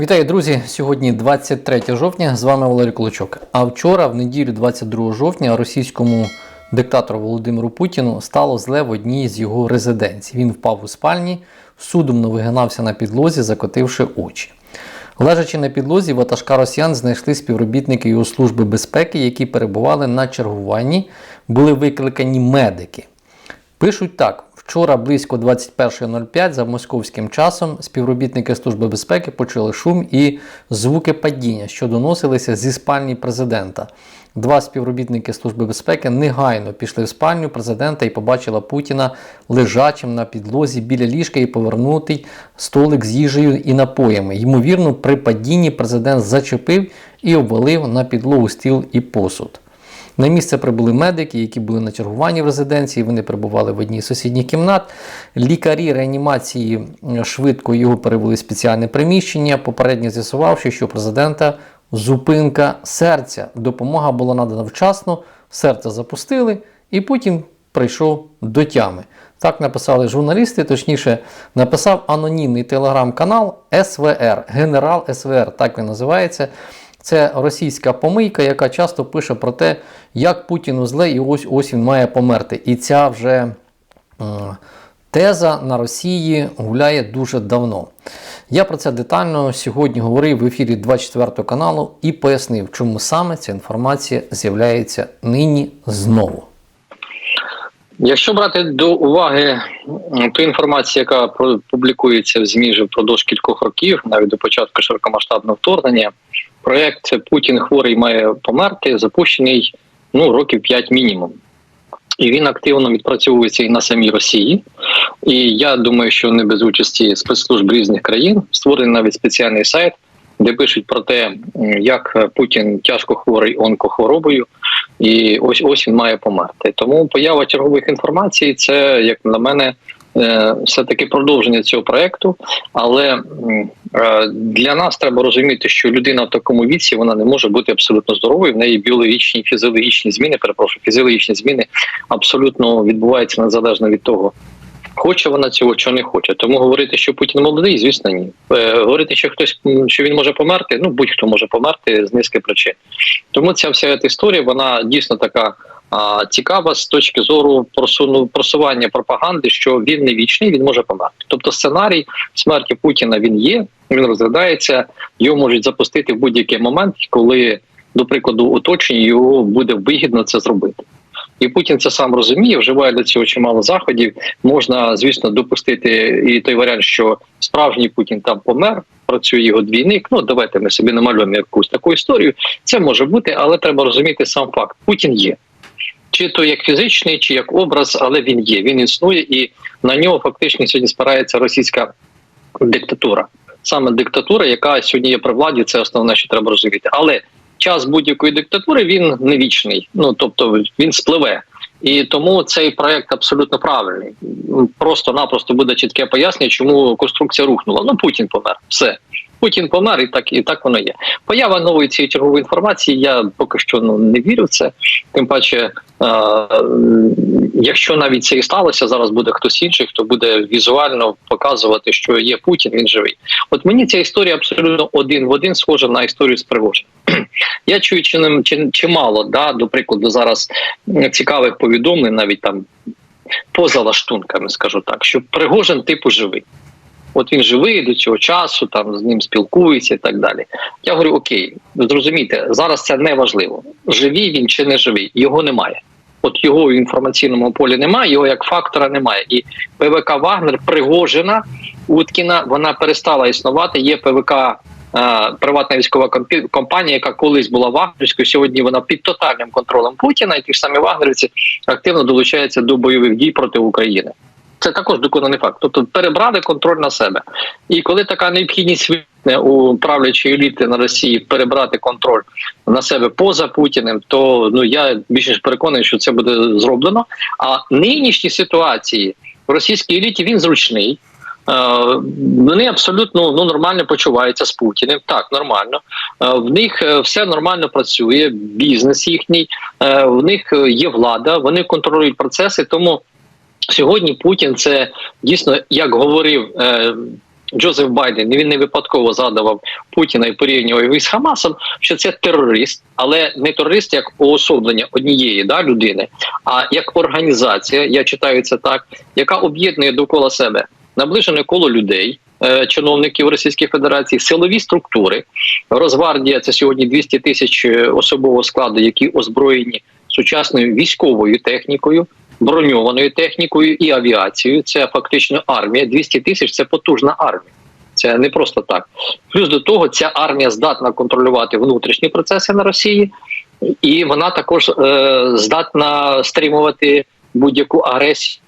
Вітаю, друзі! Сьогодні 23 жовтня. З вами Валерій Клочок. А вчора, в неділю, 22 жовтня, російському диктатору Володимиру Путіну стало зле в одній з його резиденцій. Він впав у спальні, судомно вигинався на підлозі, закотивши очі. Лежачи на підлозі, ватажка росіян знайшли співробітники його служби безпеки, які перебували на чергуванні, були викликані медики. Пишуть так: вчора близько 21.05 за московським часом співробітники Служби безпеки почули шум і звуки падіння, що доносилися зі спальні президента. Два співробітники Служби безпеки негайно пішли в спальню президента і побачила Путіна лежачим на підлозі біля ліжка і повернутий столик з їжею і напоями. Ймовірно, при падінні президент зачепив і обвалив на підлогу стіл і посуд. На місце прибули медики, які були на чергуванні в резиденції. Вони перебували в одній з сусідніх кімнат. Лікарі реанімації швидко його перевели в спеціальне приміщення, попередньо з'ясувавши, що президента зупинка серця. Допомога була надана вчасно, серце запустили, і Путін прийшов до тями. Так написали журналісти, точніше, написав анонімний телеграм-канал СВР, генерал СВР, так він називається. Це російська помийка, яка часто пише про те, як Путіну зле, і ось ось він має померти. І ця вже е, теза на Росії гуляє дуже давно. Я про це детально сьогодні говорив в ефірі 24 каналу і пояснив, чому саме ця інформація з'являється нині знову. Якщо брати до уваги ту інформацію, яка публікується в ЗМІ вже впродовж кількох років, навіть до початку широкомасштабного вторгнення, проект Путін хворий має померти, запущений ну років 5 мінімум. І він активно відпрацьовується і на самій Росії. І я думаю, що не без участі спецслужб різних країн створений навіть спеціальний сайт, де пишуть про те, як Путін тяжко хворий онкохворобою, і ось ось він має померти. Тому поява чергових інформацій це, як на мене, е, все-таки продовження цього проекту. Але е, для нас треба розуміти, що людина в такому віці вона не може бути абсолютно здоровою. В неї біологічні, фізіологічні зміни, перепрошую, фізіологічні зміни абсолютно відбуваються незалежно від того. Хоче вона цього чи не хоче. Тому говорити, що Путін молодий, звісно, ні. Е, говорити, що хтось що він може померти, ну будь-хто може померти з низки причин. Тому ця вся ця історія вона дійсно така цікава з точки зору просуну просування пропаганди, що він не вічний, він може померти. Тобто сценарій смерті Путіна він є, він розглядається, його можуть запустити в будь-який момент, коли, до прикладу, оточення його буде вигідно це зробити. І Путін це сам розуміє, вживає для цього чимало заходів. Можна, звісно, допустити і той варіант, що справжній Путін там помер, працює його двійник. Ну давайте ми собі намалюємо якусь таку історію. Це може бути, але треба розуміти сам факт: Путін є. Чи то як фізичний, чи як образ, але він є. Він існує, і на нього фактично сьогодні спирається російська диктатура. Саме диктатура, яка сьогодні є при владі, це основне, що треба розуміти. Але час будь-якої диктатури він не вічний. Ну тобто він спливе. І тому цей проект абсолютно правильний. Просто-напросто буде чітке пояснення, чому конструкція рухнула. Ну Путін помер. Все. Путін помер, і так і так воно є. Поява нової цієї чергової інформації. Я поки що ну не вірю в це. Тим паче, е, якщо навіть це і сталося, зараз буде хтось інший, хто буде візуально показувати, що є Путін, він живий. От мені ця історія абсолютно один в один схожа на історію з Пригожиним. Я чую чи, чи, чимало, да, до прикладу, зараз цікавих повідомлень, навіть там поза лаштунками, скажу так, що Пригожин типу живий. От він живий до цього часу, там з ним спілкується і так далі. Я говорю: окей, зрозумійте, зараз це не важливо. Живий він чи не живий, його немає. От його в інформаційному полі немає, його як фактора немає. І ПВК Вагнер Пригожина Уткіна вона перестала існувати. Є ПВК е, приватна військова компанія, яка колись була вагнерською. Сьогодні вона під тотальним контролем Путіна, і ті ж самі вагнерівці активно долучаються до бойових дій проти України. Це також доконаний факт. Тобто перебрали контроль на себе. І коли така необхідність виникне у правлячої еліти на Росії перебрати контроль на себе поза Путіним, то ну я більш ніж переконаний, що це буде зроблено. А нинішні ситуації в російській еліті він зручний. Е, Вони абсолютно ну нормально почуваються з Путіним. Так, нормально. Е, В них е, все нормально працює, бізнес їхній, в них є влада, вони контролюють процеси. Тому сьогодні Путін це дійсно, як говорив е, Джозеф Байден він не випадково згадував Путіна і порівнював із Хамасом, що це терорист, але не терорист як уособлення однієї да, людини, а як організація. Я читаю це так, яка об'єднує довкола себе наближене коло людей. е, Чиновників Російської Федерації, силові структури, Росгвардія це сьогодні 200 тисяч е, особового складу, які озброєні сучасною військовою технікою, броньованою технікою і авіацією. Це фактично армія. 200 тисяч це потужна армія. Це не просто так. Плюс до того, ця армія здатна контролювати внутрішні процеси на Росії, і вона також е, здатна стримувати будь-яку агресію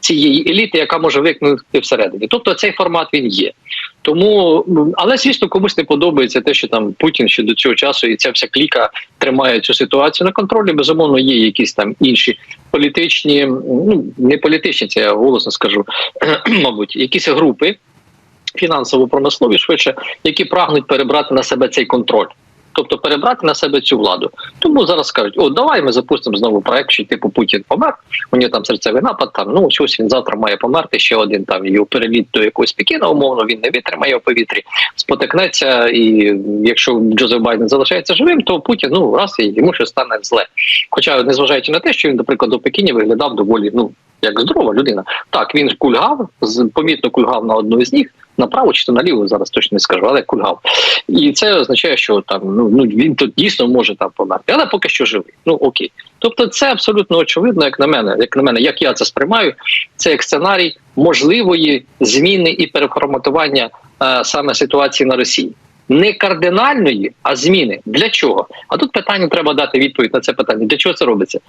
цієї еліти, яка може викнути всередині. Тобто цей формат він є. Тому, але звісно, комусь не подобається те, що там Путін ще до цього часу і ця вся кліка тримає цю ситуацію на контролі. Безумовно, є якісь там інші політичні, ну не політичні, це я голосно скажу, мабуть, якісь групи фінансово-промислові швидше, які прагнуть перебрати на себе цей контроль. Тобто перебрати на себе цю владу. Тому зараз кажуть: о, давай ми запустимо знову проект, що типу Путін помер. У нього там серцевий напад. Там ну щось він завтра має померти. Ще один там його переліт до якогось Пекіна, умовно він не витримає в повітрі, спотикнеться. І якщо Джозеф Байден залишається живим, то Путін ну раз і йому щось стане зле. Хоча, незважаючи на те, що він, наприклад, у Пекіні виглядав доволі ну як здорова людина. Так він кульгав, з- помітно кульгав на одну із ніг. Направо чи то наліво зараз точно не скажу, але кульгав. І це означає, що там ну, ну він тут дійсно може там померти, але поки що живий. Ну окей. Тобто, це абсолютно очевидно, як на мене, як на мене, як я це сприймаю, це як сценарій можливої зміни і переформатування е, саме ситуації на Росії. Не кардинальної, а зміни. Для чого? А тут питання треба дати відповідь на це питання. Для чого це робиться?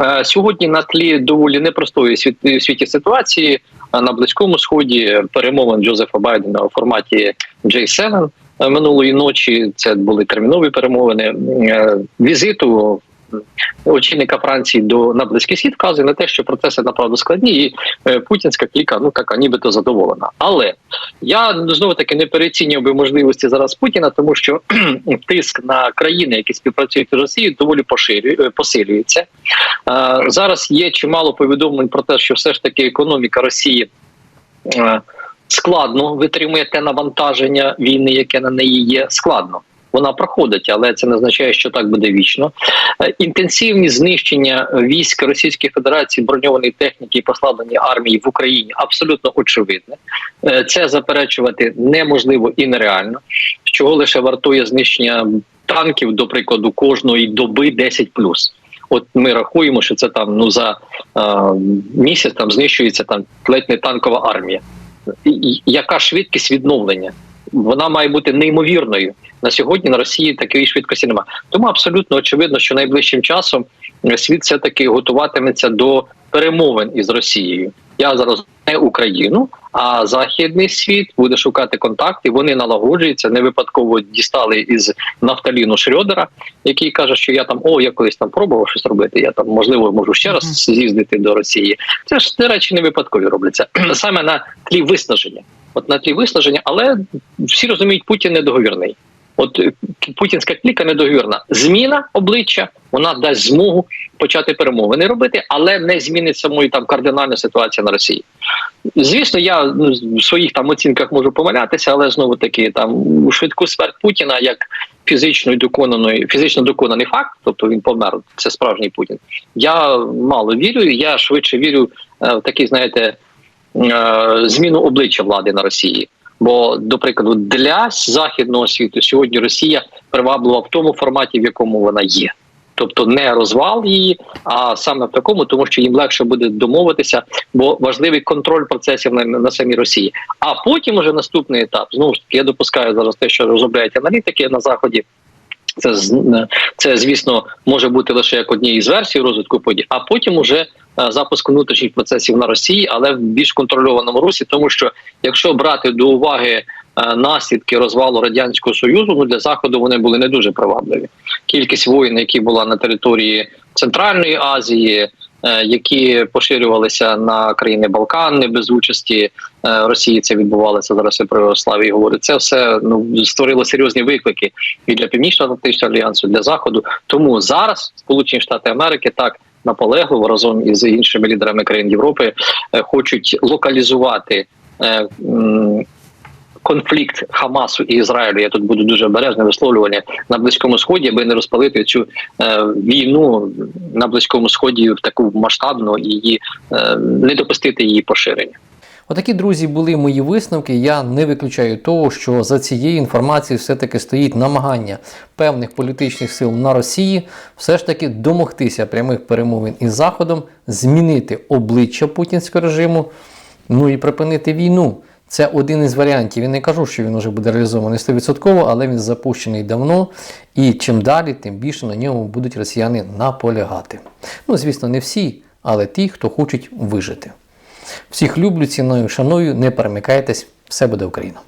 Е, сьогодні на тлі доволі непростої світ, в світі ситуації е, на близькому сході перемовин Джозефа Байдена у форматі J7 е, минулої ночі. Це були термінові перемовини е, візиту. Очільника Франції до на близький схід вказує на те, що процеси направду складні, і е, путінська кліка ну така, нібито задоволена. Але я ну, знову таки не перецінював би можливості зараз Путіна, тому що тиск на країни, які співпрацюють з Росією, доволі е, посилюється. Е, зараз є чимало повідомлень про те, що все ж таки економіка Росії. е, Складно витримує те навантаження війни, яке на неї є. Складно вона проходить, але це не означає, що так буде вічно. Е, Інтенсивні знищення військ Російської Федерації, броньованої техніки і послаблення армії в Україні абсолютно очевидне. Е, Це заперечувати неможливо і нереально. Чого лише вартує знищення танків, до прикладу, кожної доби 10+. От ми рахуємо, що це там ну за е, місяць там знищується там ледь не танкова армія. Яка швидкість відновлення? Вона має бути неймовірною на сьогодні. На Росії такої швидкості немає. Тому абсолютно очевидно, що найближчим часом е, світ все таки готуватиметься до перемовин із Росією. Я зараз не Україну, а західний світ буде шукати контакти. Вони налагоджуються. Не випадково дістали із нафталіну Шрьодера, який каже, що я там о, я колись там пробував щось робити. Я там можливо можу ще раз з'їздити до Росії. Це ж ці речі не випадкові робляться саме на тлі виснаження. От на тлі виснаження, але всі розуміють, Путін недоговірний. От е, путінська кліка недоговірна. Зміна обличчя вона дасть змогу почати перемовини робити, але не змінить самої там кардинальна ситуація на Росії. Звісно, я ну, в своїх там оцінках можу помилятися, але знову таки там у швидку смерть Путіна як фізично доконаної, фізично доконаний факт, тобто він помер. Це справжній Путін. Я мало вірю. Я швидше вірю е, в такий, знаєте, зміну обличчя влади на Росії. Бо, до прикладу, для західного світу сьогодні Росія приваблива в тому форматі, в якому вона є. Тобто не розвал її, а саме в такому, тому що їм легше буде домовитися, бо важливий контроль процесів на, на самій Росії. А потім уже наступний етап. Знову ж таки, я допускаю зараз те, що розробляють аналітики на заході. Це це, звісно, може бути лише як однією з версій розвитку подій, а потім уже е, запуск внутрішніх процесів на Росії, але в більш контрольованому русі, тому що якщо брати до уваги е, наслідки розвалу радянського союзу, ну для заходу вони були не дуже привабливі. Кількість воїн, які була на території Центральної Азії. е, Які поширювалися на країни Балкан не без участі Росії, це відбувалося зараз. Я про Ярославі говорю. Це все ну створило серйозні виклики і для північно-атлантичного альянсу, для заходу. Тому зараз Сполучені Штати Америки так наполегливо разом із іншими лідерами країн Європи е, хочуть локалізувати. е, конфлікт Хамасу і Ізраїлю. Я тут буду дуже обережне висловлювання на близькому сході, аби не розпалити цю е, війну на близькому сході в таку масштабну і не допустити її поширення. Отакі, друзі, були мої висновки. Я не виключаю того, що за цією інформацією все-таки стоїть намагання певних політичних сил на Росії все ж таки домогтися прямих перемовин із Заходом, змінити обличчя путінського режиму, ну і припинити війну. Це один із варіантів. Я не кажу, що він вже буде реалізований 100%, але він запущений давно. І чим далі, тим більше на ньому будуть росіяни наполягати. Ну, звісно, не всі, але ті, хто хочуть вижити. Всіх люблю, ціною, шаную, не перемикайтесь, все буде Україна.